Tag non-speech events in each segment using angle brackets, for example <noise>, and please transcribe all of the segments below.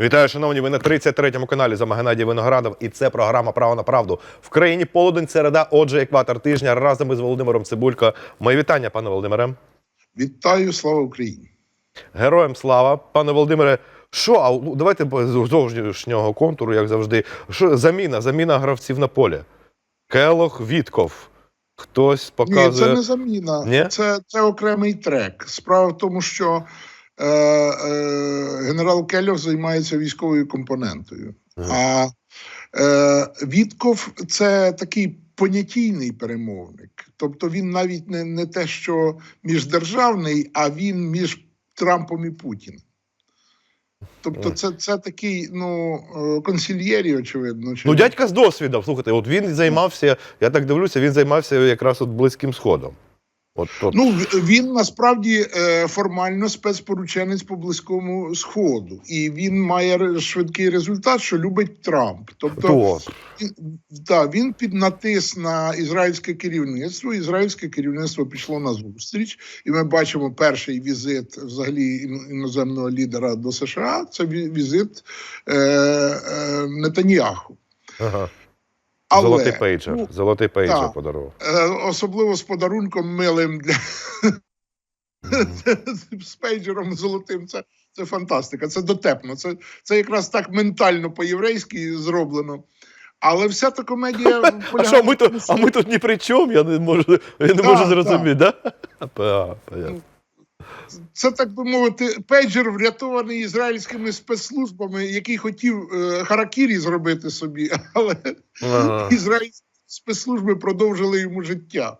Вітаю, шановні. Ви на 33-му каналі за Геннадій Виноградов. І це програма Право на правду. В країні полудень середа. Отже, екватор тижня разом із Володимиром Цибулько. Мої вітання, пане Володимире. Вітаю, слава Україні! Героям слава, пане Володимире. Що, а ну, давайте з зовнішнього контуру, як завжди. Що заміна? Заміна гравців на полі. Келох, Вітков. Хтось Ні, показує. це не заміна, Ні? Це, це окремий трек. Справа в тому, що генерал Кельов займається військовою компонентою. А е, Вітков це такий понятійний перемовник. Тобто він навіть не, не те, що міждержавний, а він між Трампом і Путіним. Тобто, це, це такий ну, е, консільєрі, очевидно. чи- Ну, дядька з досвідом. Слухайте, от він займався, я так дивлюся, він займався якраз от Близьким Сходом. От, от. Ну він насправді е, формально спецпорученець по близькому сходу, і він має швидкий результат, що любить Трамп. Тобто він, да, він піднатис на ізраїльське керівництво. Ізраїльське керівництво пішло на зустріч, і ми бачимо перший візит взагалі іноземного лідера до США. Це візит е, е, Нетаньяху. Ага. Але, Золотий пейджер. ну, Золотий пейджер так. подарував. е, особливо з подарунком милим для <laughs> з пейджером золотим. Це, це фантастика, це дотепно. Це, це якраз так ментально по-єврейськи зроблено. Але вся та комедія <laughs> А що, ми тут, а ми тут ні при чому? Я не можу, я не Так, можу зрозуміти, да? <laughs> А, понятно. Це так би мовити, пейджер врятований ізраїльськими спецслужбами, який хотів е, харакірі зробити собі, <laughs> але Ага. ізраїльські спецслужби продовжили йому життя.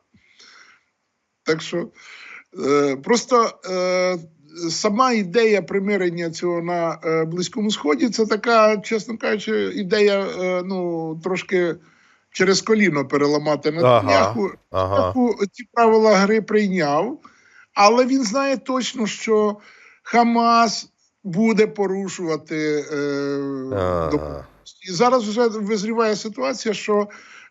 Так що е, просто е, сама ідея примирення цього на е, Близькому Сході це така, чесно кажучи, ідея е, ну, трошки через коліно переламати Нетаньяху. Ага. Таку ці правила гри прийняв, але він знає точно, що Хамас буде порушувати. Е, і зараз вже визріває ситуація, що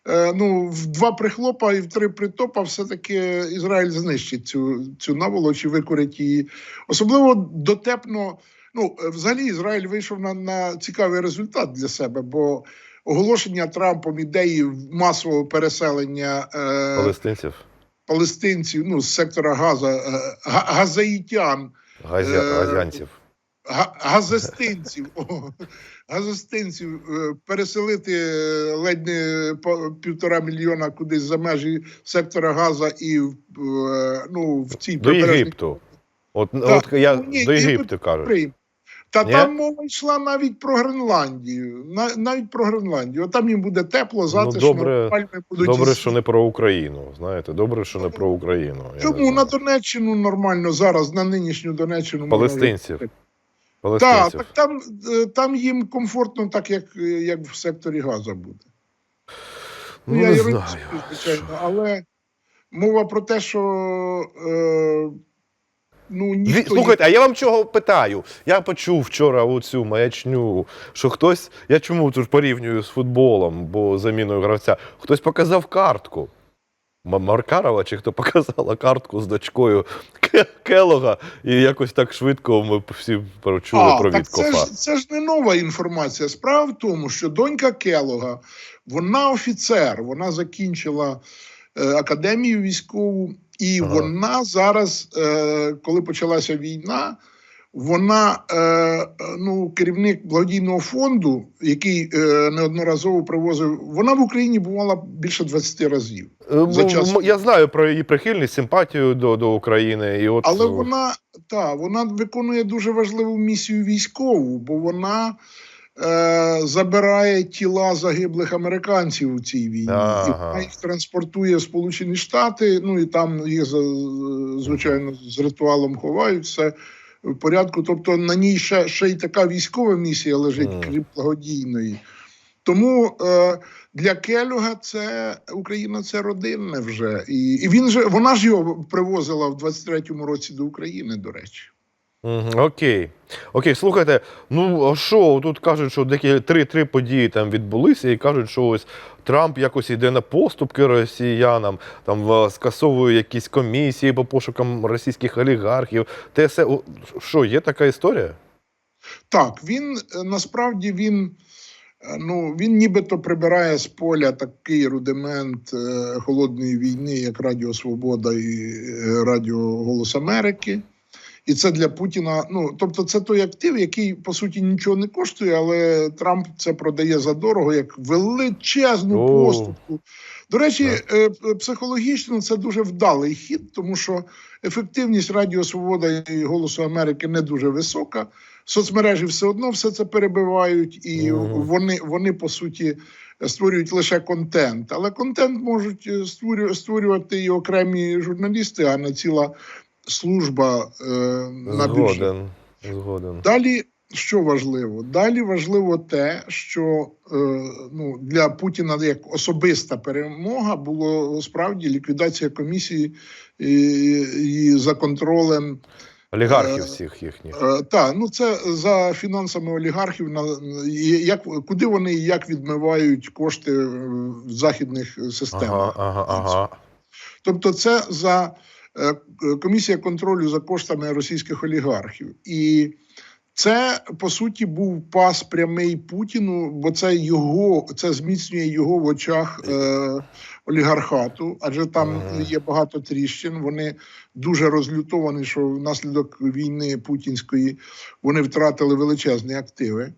е, ну, в два прихлопа і в три притопа все-таки Ізраїль знищить цю, цю наволоч і викурить її. Особливо дотепно. Ну, взагалі, Ізраїль вийшов на, на цікавий результат для себе, бо оголошення Трампом ідеї масового переселення е, Палестинців. Палестинців ну, з сектора Газа, е, газаїтян. Газя... Е, Газянців. Га- Газестинців, газестинців е, переселити ледь не півтора мільйона кудись за межі сектора Газа і ну, в цій До Єгипту. От, Так, от я ні, до Єгипту кажуть. Крим. Та Ні? там мова йшла навіть про Гренландію. Навіть про Гренландію. От там їм буде тепло, затишно, Ну, добре- пальми будуть. Добре, що не про Україну. Знаєте, добре, що не про Україну. Чому на Донеччину нормально зараз, на нинішню Донеччину Палестинців. Так, так там, е, там їм комфортно, так як, як в секторі Газа буде. Ну, я не знаю. звичайно, але мова про те, що е, ну, Ві- ніхто Слухайте, а я вам чого питаю? Я почув вчора оцю маячню, що хтось, я чому тут порівнюю з футболом, бо заміною гравця, хтось показав картку. Маркарова чи хто показала картку з дочкою Келога, і якось так швидко ми всі почули а, про так це ж, це ж не нова інформація. Справа в тому, що донька Келога, вона офіцер, вона закінчила е, академію військову, і Ага. вона зараз, е, коли почалася війна, вона е, ну, керівник благодійного фонду, який е, неодноразово привозив. Вона в Україні бувала більше 20 разів. Е, за час- Я знаю про її прихильність, симпатію до, до України. І от, Але вона та вона виконує дуже важливу місію військову, бо вона е, забирає тіла загиблих американців у цій війні, Ага. і їх транспортує в Сполучені Штати. Ну і там їх звичайно з ритуалом ховають все в порядку. Тобто на ній ще, ще й така військова місія лежить, крім благодійної. Тому е, для Келюга це Україна це родинне вже. І, і він же вона ж його привозила в 23-му році до України, до речі. Окей. Окей, слухайте, ну а що тут кажуть, що деякі три-три події там відбулися, і кажуть, що ось Трамп якось йде на поступки росіянам, там е, скасовує якісь комісії по пошукам російських олігархів. Те все. Що, є така історія? Так, він е, насправді він, е, ну, він нібито прибирає з поля такий рудимент холодної війни, як Радіо Свобода і Радіо Голос Америки. І це для Путіна. Ну тобто, це той актив, який по суті нічого не коштує, але Трамп це продає за дорого як величезну О. поступку. До речі, е, психологічно це дуже вдалий хід, тому що ефективність Радіо Свобода і Голосу Америки не дуже висока. Соцмережі все одно все це перебивають, і Мгм. вони, вони по суті створюють лише контент. Але контент можуть е, створювати і окремі журналісти, а не ціла служба е, на бюджет. Згоден. Згоден. Далі що важливо? Далі важливо те, що е, ну, для Путіна як особиста перемога було справді ліквідація комісії і, і за контролем. Олігархів Е, всіх їхніх. Е, та ну це за фінансами олігархів. На як куди вони і як відмивають кошти е, в західних системах. Ага, ага, ага. Тобто, це за е, комісія контролю за коштами російських олігархів. І це по суті був пас прямий Путіну, бо це його це зміцнює його в очах е, олігархату, адже там Ага. є багато тріщин. Вони дуже розлютовані, що внаслідок війни путінської вони втратили величезні активи.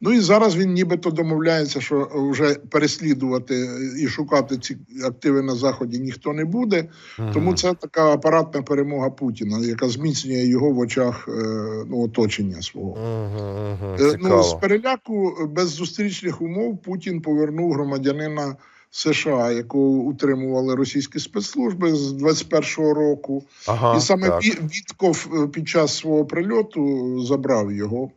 Ну і зараз він нібито домовляється, що вже переслідувати і шукати ці активи на заході ніхто не буде. Тому це така апаратна перемога Путіна, яка зміцнює його в очах е, ну, оточення свого. Мгм, мгм. Е, Ну, з переляку без зустрічних умов Путін повернув громадянина США, якого утримували російські спецслужби з 21-го року. Ага, і саме так. Вітков е, під час свого прильоту забрав його.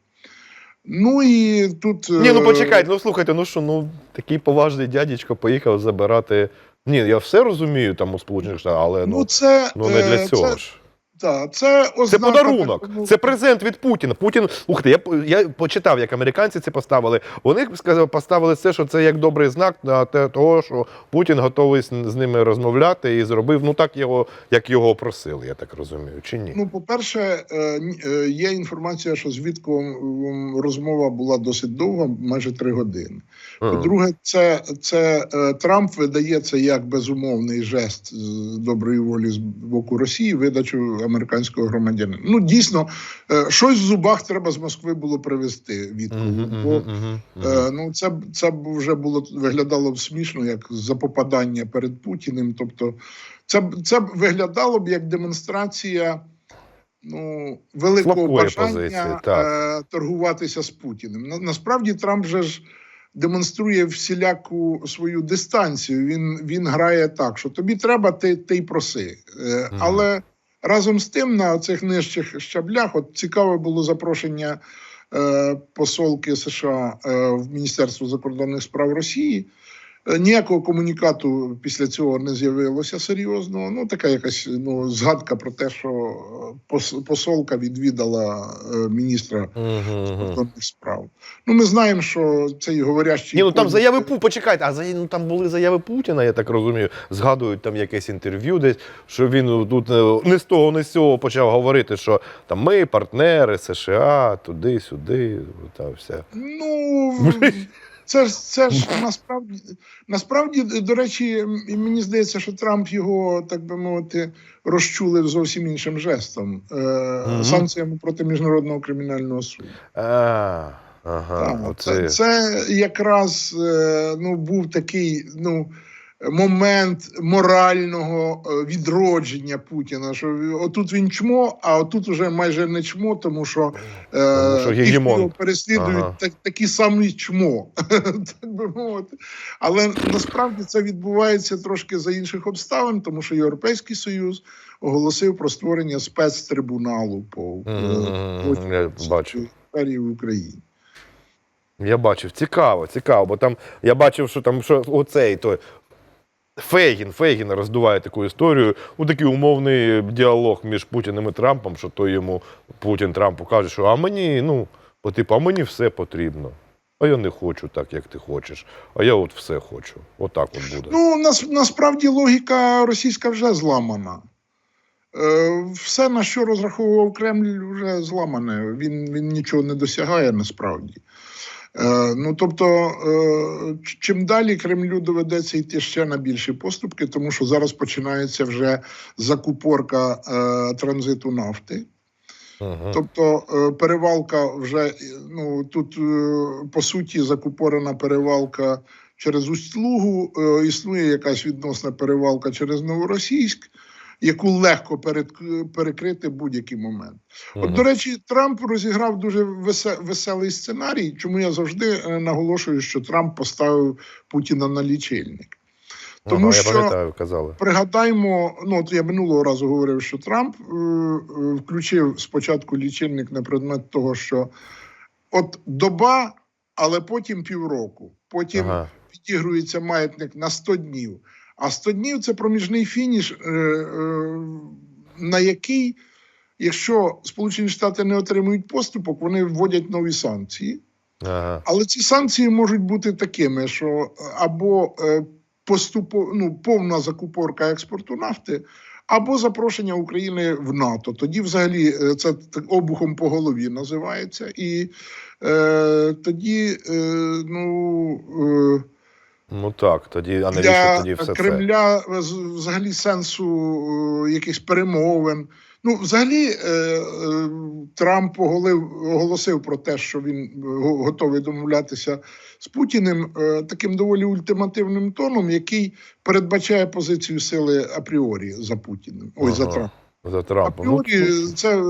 Ну і тут. Ні, ну е, почекайте, ну слухайте, ну що, ну такий поважний дядечко поїхав забирати. Ні, я все розумію там у Сполучених Штатах, але Ну, ну, це, ну не для е, цього Це, ж. Та, це, Це подарунок, це презент від Путіна. Путін, слухайте, я, по- я почитав, як американці це поставили. Вони сказали, поставили це, що це як добрий знак на те, того, що Путін готовий з, ними розмовляти і зробив ну так його, як його просили, я так розумію, чи ні? Ну, по-перше, е, ні- е, є інформація, що з Вітком м, розмова була досить довга, майже три години. По-друге, це, це е, Трамп видає це як безумовний жест доброї волі з боку Росії, видачу американського громадянина. Ну, дійсно, е, щось в зубах треба з Москви було привезти. Мгм, бо мгм, мгм, мгм. Е, ну, це, це вже було виглядало б смішно, як запопадання перед Путіним. Тобто, це, це виглядало б як демонстрація ну, великого Слабкої бажання позиції, так. е, торгуватися з Путіним. На, насправді Трамп же ж демонструє всіляку свою дистанцію. Він, він грає так, що тобі треба, ти, ти й проси. Е, Мгм. Але разом з тим на цих нижчих щаблях, от цікаве було запрошення е, посолки США е, в Міністерство закордонних справ Росії. Е, Ніякого комунікату після цього не з'явилося серйозного. Ну, така якась ну, згадка про те, що е, посолка відвідала е, міністра закордонних справ. Ну, ми знаємо, що цей говорящий. Ні, ну там заяви Пу, почекайте, а за- ну, там були заяви Путіна, я так розумію. Згадують там якесь інтерв'ю десь, що він ну, тут е, не з того, не з цього почав говорити, що там ми партнери США, туди-сюди, та все. Ну це ж це ж насправді насправді, до речі, і мені здається, що Трамп його, так би мовити, розчулив зовсім іншим жестом е, Мгм. санкціями проти міжнародного кримінального суду. А, ага, Так, оце. це, це якраз е, ну, був такий ну, момент морального е, відродження Путіна. Що отут він чмо, а отут уже майже не чмо, тому що, е, Тому що ті, його переслідують Ага. так, такі самі чмо. <laughs> так би мовити. Але насправді це відбувається трошки за інших обставин, тому що Європейський Союз оголосив про створення спецтрибуналу по, бачу. сфері в Україні. Я бачив, цікаво, цікаво, бо там я бачив, що там що оцей той. Фейгін, Фейгін роздуває таку історію. У такий умовний діалог між Путіним і Трампом, що той йому Путін Трампу каже, що а мені, ну, по типу, а мені все потрібно. А я не хочу так, як ти хочеш. А я от все хочу. Отак от буде. Ну, нас, насправді логіка російська вже зламана. Е, Все, на що розраховував Кремль, вже зламане. Він, він нічого не досягає насправді. Е, Ну, тобто, е, чим далі Кремлю доведеться йти ще на більші поступки, тому що зараз починається вже закупорка е, транзиту нафти. Мгм. Тобто перевалка вже ну тут по суті закупорена перевалка через Усть-Лугу, існує якась відносна перевалка через Новоросійськ, яку легко перекрити будь-який момент. От, Мгм. до речі, Трамп розіграв дуже веселий сценарій, чому я завжди е, наголошую, що Трамп поставив Путіна на лічильник. Тому Ага, що казали. Пригадаймо, ну от я минулого разу говорив, що Трамп е, е, включив спочатку лічильник на предмет того, що от доба, але потім півроку. Потім Ага. підігрується маятник на 100 днів. А 100 днів це проміжний фініш, е, е, на який, якщо Сполучені Штати не отримують поступок, вони вводять нові санкції. Ага. Але ці санкції можуть бути такими, що або е, поступо, ну, повна закупорка експорту нафти, або запрошення України в НАТО. Тоді, взагалі, це так обухом по голові називається. І е, тоді, е, ну. Е, Ну так, тоді, а навіщо для тоді все? Кремля з- взагалі сенсу е, якихось перемовин. Ну, взагалі, е, е, Трамп оголосив про те, що він готовий домовлятися з Путіним таким доволі ультимативним тоном, який передбачає позицію сили апріорі за Путіним. Ой, за Ага. Трампом. За Трампом. Ну, Апріорі це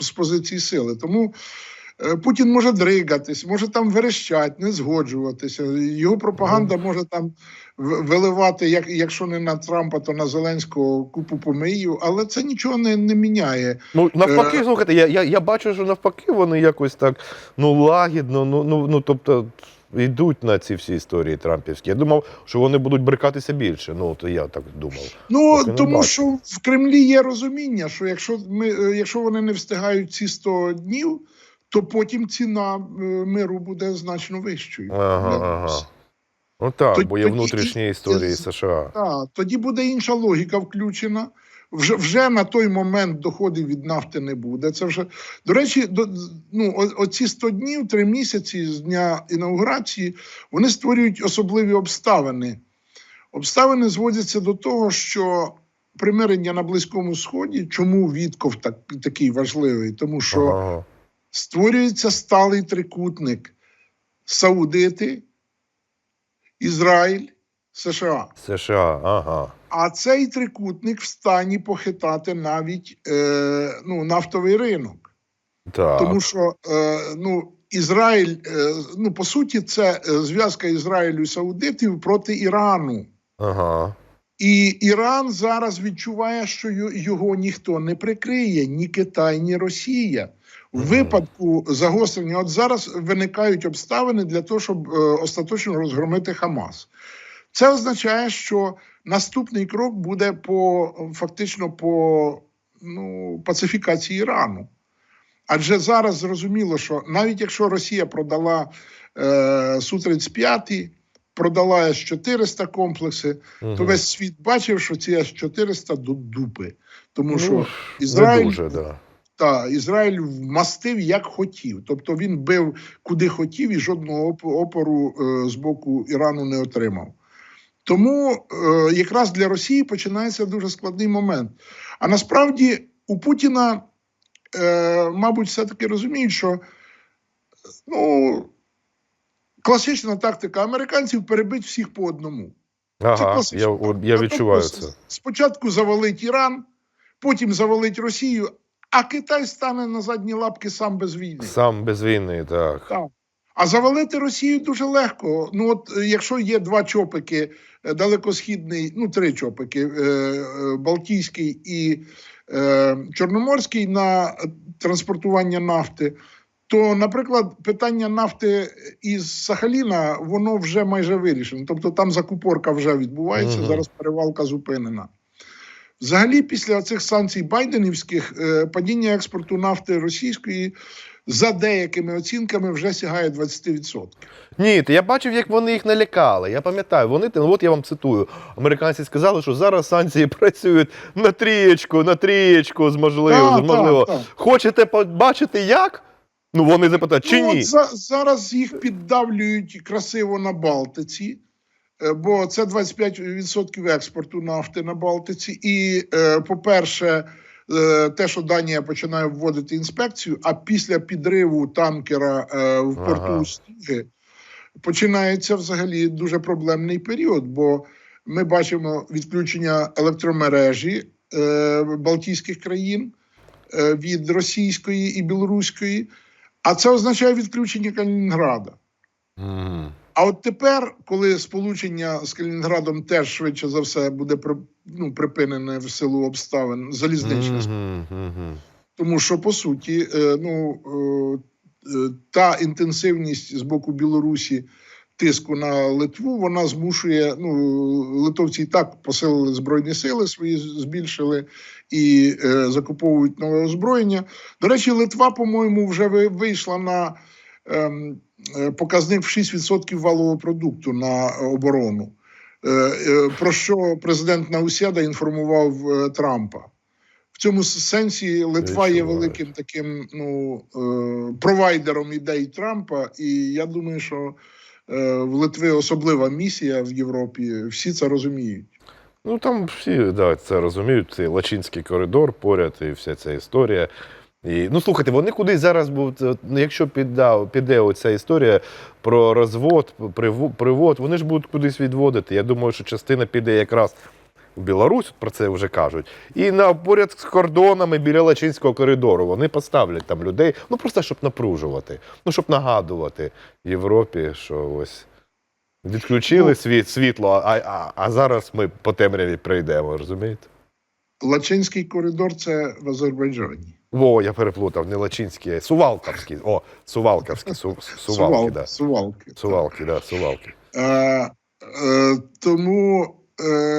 з, позиції сили. Тому Путін може дригатись, може там верещать, не згоджуватися. Його пропаганда може там виливати, як, якщо не на Трампа, то на Зеленського купу помиїв, але це нічого не, не міняє. Ну, навпаки, Е, слухайте, я, я, я бачу, що навпаки вони якось так ну, лагідно, ну, ну, ну тобто йдуть на ці всі історії трампівські. Я думав, що вони будуть брикатися більше. Ну, то я так думав. Ну Поки тому що в Кремлі є розуміння, що якщо ми, е, якщо вони не встигають ці 100 днів, то потім ціна е, миру буде значно вищою. Ага, ага. Ну так, Тоді- бо є внутрішні історії і- США. Так, тоді буде інша логіка включена. Вже, вже на той момент доходів від нафти не буде. Це вже до речі, до ну о- оці 100 днів, 3 місяці з дня інаугурації, вони створюють особливі обставини. Обставини зводяться до того, що примирення на Близькому Сході, чому Вітков так, такий важливий? Тому що Ага. Створюється сталий трикутник Саудити, Ізраїль, США. США, ага. А цей трикутник в стані похитати навіть е, ну, нафтовий ринок. Так. Тому що е, ну, Ізраїль, е, ну по суті, це е, зв'язка Ізраїлю і Саудитів проти Ірану. Ага. І Іран зараз відчуває, що його ніхто не прикриє, ні Китай, ні Росія. В випадку загострення, от зараз виникають обставини для того, щоб е, остаточно розгромити Хамас. Це означає, що наступний крок буде по фактично по ну, пацифікації Ірану. Адже зараз зрозуміло, що навіть якщо Росія продала е, Су-35, продала С-400 комплекси, Мгм. то весь світ бачив, що ці С-400 до дупи. Тому Ну, що Ізраїль, дуже, да. та, Ізраїль вмастив як хотів. Тобто він бив куди хотів і жодного опору е, з боку Ірану не отримав. Тому е, якраз для Росії починається дуже складний момент. А насправді у Путіна, е, мабуть, все-таки розуміють, що ну, класична тактика американців перебить всіх по одному. Ага, класично. я, я відчуваю Тобто, це. Спочатку завалить Іран, потім завалить Росію, а Китай стане на задні лапки сам без війни. Сам без війни, так. Так. А завалити Росію дуже легко. Ну, от е, якщо є два чопики, е, далекосхідний, ну три чопики, е, Балтійський і Чорноморський на транспортування нафти, то, наприклад, питання нафти із Сахаліна, воно вже майже вирішено. Тобто там закупорка вже відбувається, Мгм. зараз перевалка зупинена. Взагалі, після цих санкцій байденівських е, падіння експорту нафти російської за деякими оцінками вже сягає 20%. Ні, то я бачив, як вони їх налякали. Я пам'ятаю, вони ну, от я вам цитую. Американці сказали, що зараз санкції <laughs> працюють на трієчку, на трієчку, з можливо, Так, з можливо. так, так. Хочете побачити як? Ну вони запитають, чи ну, ні? За, зараз їх піддавлюють красиво на Балтиці, е, бо це 25% експорту нафти на Балтиці. І, е, по-перше, е, те, що Данія починає вводити інспекцію, а після підриву танкера в порту Ага. Стіги починається взагалі дуже проблемний період, бо ми бачимо відключення електромережі Балтійських країн від російської і білоруської. А це означає відключення Калінінграда. Mm. А от тепер, коли сполучення з Калінінградом теж швидше за все буде ну, припинене в силу обставин залізничних, mm -hmm. тому що по суті, е, ну е, е, та інтенсивність з боку Білорусі тиску на Литву, вона змушує. Ну литовці і так посилили збройні сили свої, збільшили і е, закуповують нове озброєння. До речі, Литва, по-моєму, вже вийшла на ем, е, показник в 6% валового продукту на оборону. Е, е, Про що президент Наусяда інформував е, Трампа. В цьому сенсі Литва є великим таким ну, провайдером ідей Трампа, і я думаю, що в Литви особлива місія в Європі. Всі це розуміють. Ну там всі да, це розуміють. Цей Лачинський коридор поряд і вся ця історія. І, ну слухайте, вони кудись зараз будуть, ну, якщо підда, піде оця історія про розвод, привод, вони ж будуть кудись відводити. Я думаю, що частина піде якраз в Білорусь, про це вже кажуть. І на поряд з кордонами біля Лачинського коридору вони поставлять там людей, ну просто щоб напружувати, ну щоб нагадувати Європі, що ось. Відключили Ну, світ, світло, а, а, а зараз ми по темряві прийдемо, розумієте? Лачинський коридор це в Азербайджані. О, я переплутав, не Лачинський, а Сувалковський. О, Сувалковський, су, <laughs> Сувалки, да. Сувалки. Сувалки, да, Сувалки. Е, е, тому е,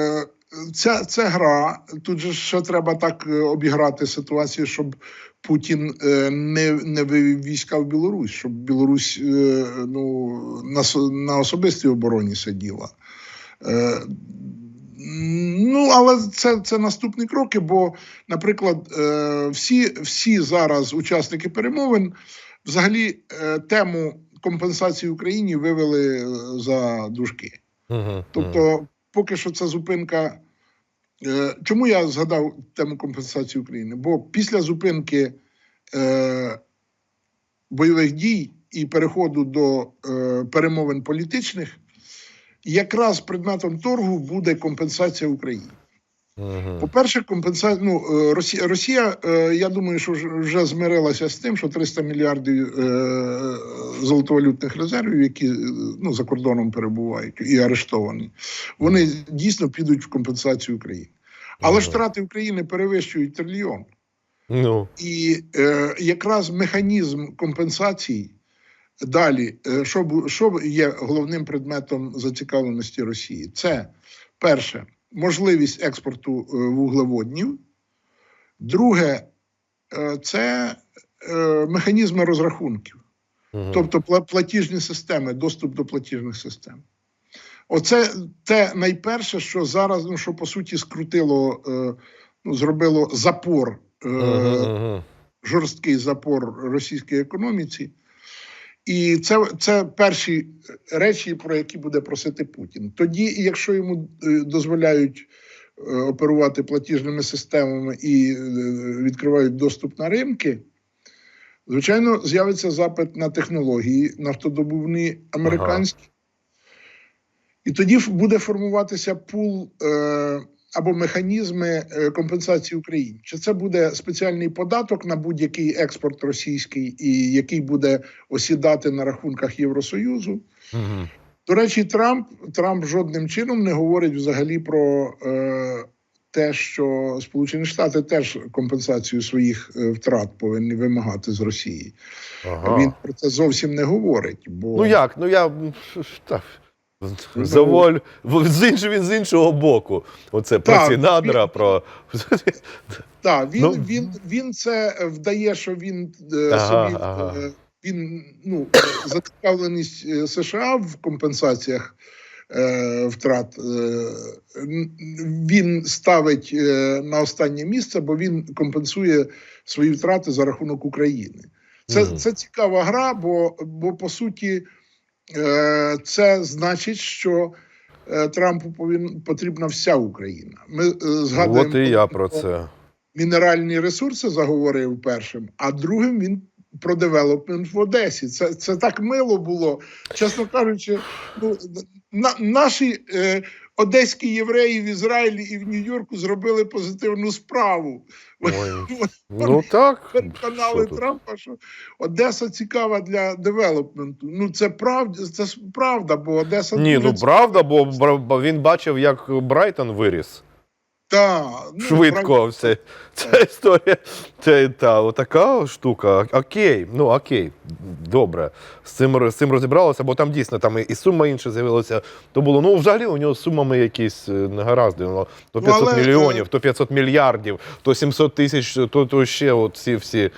ця, ця гра. Тут же ще треба так е, обіграти ситуацію, щоб Путін е, не, не вивів війська в Білорусь, щоб Білорусь е, ну, на, на особистій обороні сиділа. Ну, але це, це наступні кроки. Бо, наприклад, всі, всі зараз учасники перемовин взагалі тему компенсації Україні вивели за дужки. Тобто, поки що це зупинка. Е, Чому я згадав тему компенсації України? Бо після зупинки е, бойових дій і переходу до е, перемовин політичних, якраз предметом торгу буде компенсація Україні. Угу. По-перше, компенсація ну, е, Росія, Росія, е, я думаю, що вже змирилася з тим, що 300 мільярдів е, золотовалютних резервів, які ну, за кордоном перебувають і арештовані, вони дійсно підуть в компенсацію України. Але ж Ага. втрати України перевищують трильйон. Ну, І е, якраз механізм компенсації далі, е, що, що є головним предметом зацікавленості Росії? Це перше можливість експорту е, вуглеводнів. Друге, е, це е, механізми розрахунків, угу. тобто платіжні системи, доступ до платіжних систем. Оце те найперше, що зараз, ну що по суті скрутило, ну, зробило запор. жорсткий запор російській економіці. І це, це перші речі, про які буде просити Путін. Тоді, якщо йому е, дозволяють е, оперувати платіжними системами і е, відкривають доступ на ринки, звичайно, з'явиться запит на технології нафтодобувні американські. І тоді буде формуватися пул е, або механізми е, компенсації Україні. Чи це буде спеціальний податок на будь-який експорт російський, і який буде осідати на рахунках Євросоюзу? Угу. До речі, Трамп Трамп жодним чином не говорить взагалі про е, те, що Сполучені Штати теж компенсацію своїх е, втрат повинні вимагати з Росії. Ага. Він про це зовсім не говорить. Бо Ну як? Ну я так. Заволь з іншого, він з іншого боку. Оце про Так, ці надра, про. <laughs> Так, він, Ну. він, він це вдає, що він е, Ага, собі ага. е, він ну зацікавленість е, США в компенсаціях е, втрат. Е, він ставить е, на останнє місце, бо він компенсує свої втрати за рахунок України. Це, Мгм. це цікава гра, бо, бо по суті, це значить, що е, Трампу повин, потрібна вся Україна. Ми е, згадуємо От і я про це. мінеральні ресурси заговорив першим, а другим він про девелопмент в Одесі. Це, це так мило було. Чесно кажучи, ну, на, наші е, одеські євреї в Ізраїлі і в Нью-Йорку зробили позитивну справу. Ой. <laughs> Ну так. Що? Трампа, що Одеса цікава для девелопменту. Ну це правда, це правда, бо Одеса Ні, ну правда, бо- бо він бачив, як Брайтон виріс. Та, ну, Швидко правда. все. Ця історія. Це та отака штука. Окей, ну окей, добре. З цим, з цим розібралося, бо там дійсно там і, сума інша з'явилася. То було, ну взагалі у нього з сумами якісь е, негаразди. Ну, то Ну, 500 але, мільйонів, то 500 мільярдів, то 700 тисяч, то, то ще от всі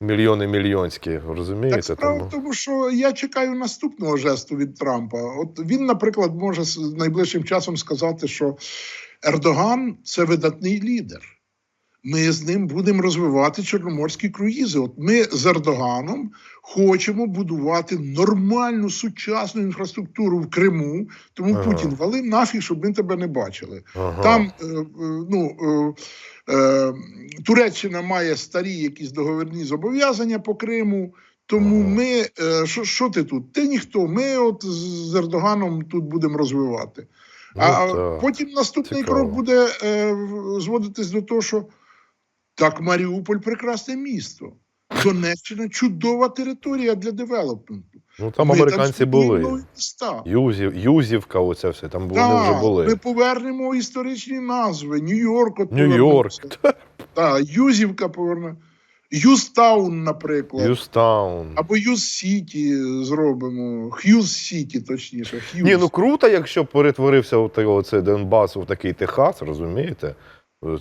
мільйони мільйонські. Розумієте? Так справа Тому... в тому, що я чекаю наступного жесту від Трампа. От він, наприклад, може з найближчим часом сказати, що Ердоган це видатний лідер. Ми з ним будемо розвивати чорноморські круїзи. От ми з Ердоганом хочемо будувати нормальну сучасну інфраструктуру в Криму. Тому Ага. Путін вали нафіг, щоб ми тебе не бачили. Ага. Там е, е, ну, е, Туреччина має старі якісь договірні зобов'язання по Криму. Тому Ага. ми що, що ти тут? Ти ніхто. Ми от з Ердоганом тут будемо розвивати. Ну, а так. потім наступний Цікаво. крок буде е, зводитись до того, що так, Маріуполь прекрасне місто. Донеччина чудова територія для девелопменту. Ну там Ми американці збудуємо були. міста. Юзів, Юзівка, оця все, там вони вже були. Ми повернемо історичні назви. Нью-Йорк. Нью-Йорк. Так, Юзівка поверне. Юзтаун, наприклад. Юстаун. Або Юз-Сіті зробимо. Х'юз-Сіті, точніше. Х'юз. Ні, ну круто, якщо перетворився от той- оцей Донбас в такий Техас, розумієте?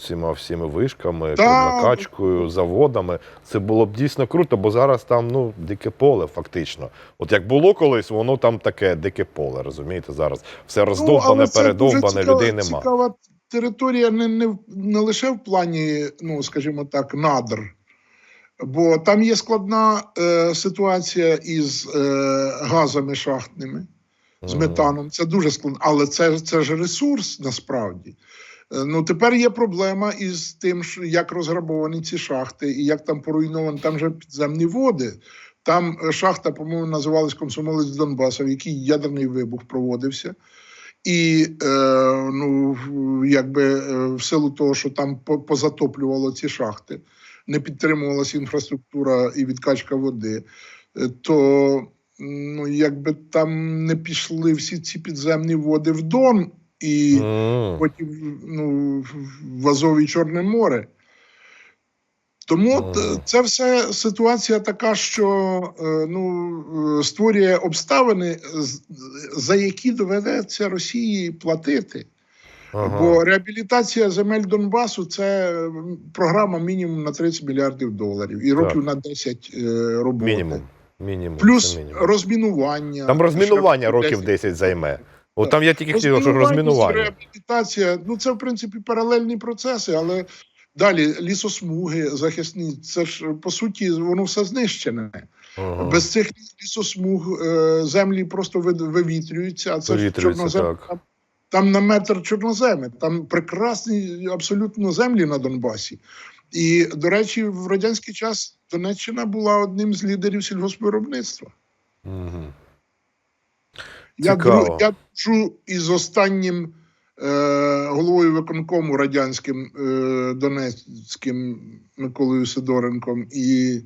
Цими всіми вишками, Так. накачкою, заводами. Це було б дійсно круто, бо зараз там ну, дике поле, фактично. От як було колись, воно там таке дике поле, розумієте? Зараз все Ну, роздовбане, це передовбане, людей нема. Цікава територія не, не, не лише в плані, ну скажімо так, надр. Бо там є складна е, ситуація із е, газами шахтними, з метаном. Це дуже складно, але це, це ж ресурс насправді. Е, Ну, тепер є проблема із тим, що як розграбовані ці шахти, і як там поруйновані, там же підземні води. Там е, шахта, по-моєму, називалась Комсомолець Донбаса, в якій ядерний вибух проводився. І е, ну, якби е, в силу того, що там позатоплювало ці шахти, не підтримувалася інфраструктура і відкачка води, е, то ну, якби там не пішли всі ці підземні води в Дон і М. потім ну, в Азові Чорне море. Тому е, це все ситуація така, що е, ну, створює обставини, за які доведеться Росії платити. Ага. Бо реабілітація земель Донбасу це програма мінімум на 30 мільярдів доларів і років на 10 е, роботи. Мінімум. Мінімум. Плюс мінімум. розмінування. Там розмінування років 10. 10 займе. От там я тільки хотів, що розмінування. Реабілітація, ну це в принципі паралельні процеси, але далі лісосмуги захисні, це ж по суті воно все знищене. Ага. Без цих лісосмуг е, землі просто ви- вивітрюються, а це ж Вивітрюються, чорнозем. так. Там, на метр чорноземи, там прекрасні абсолютно землі на Донбасі. І, до речі, в радянський час Донеччина була одним з лідерів сільгоспвиробництва. Мгм. Я, Цікаво. дру, я із останнім е, головою виконкому радянським е, Донецьким Миколою Сидоренком. І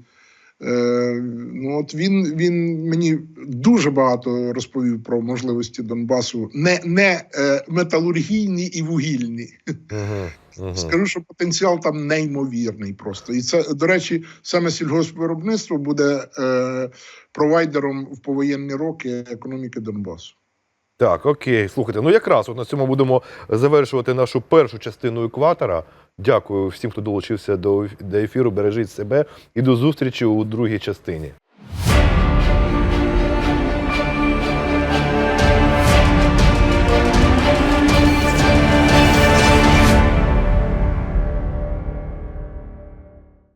ну, от він, він мені дуже багато розповів про можливості Донбасу, не, не е, металургійні і вугільні. Мгм. Скажу, що потенціал там неймовірний просто. І це, до речі, саме сільгоспвиробництво буде е, провайдером в повоєнні роки економіки Донбасу. Так, окей. Слухайте, ну якраз от на цьому будемо завершувати нашу першу частину екватора. Дякую всім, хто долучився до, ефіру. Бережіть себе і до зустрічі у другій частині.